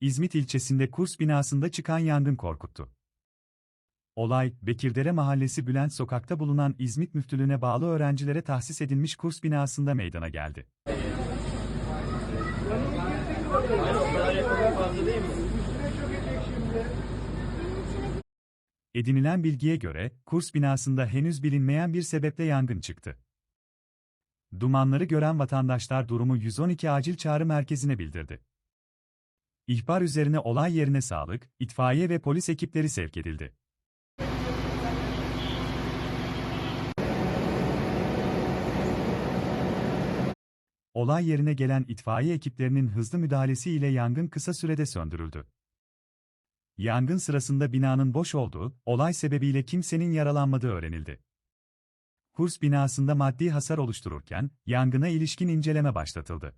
İzmit ilçesinde kurs binasında çıkan yangın korkuttu. Olay, Bekirdere Mahallesi Bülent Sokak'ta bulunan İzmit Müftülüğü'ne bağlı öğrencilere tahsis edilmiş kurs binasında meydana geldi. Edinilen bilgiye göre, kurs binasında henüz bilinmeyen bir sebeple yangın çıktı. Dumanları gören vatandaşlar durumu 112 acil çağrı merkezine bildirdi. İhbar üzerine olay yerine sağlık, itfaiye ve polis ekipleri sevk edildi. Olay yerine gelen itfaiye ekiplerinin hızlı müdahalesiyle yangın kısa sürede söndürüldü. Yangın sırasında binanın boş olduğu, olay sebebiyle kimsenin yaralanmadığı öğrenildi. Kurs binasında maddi hasar oluştururken, yangına ilişkin inceleme başlatıldı.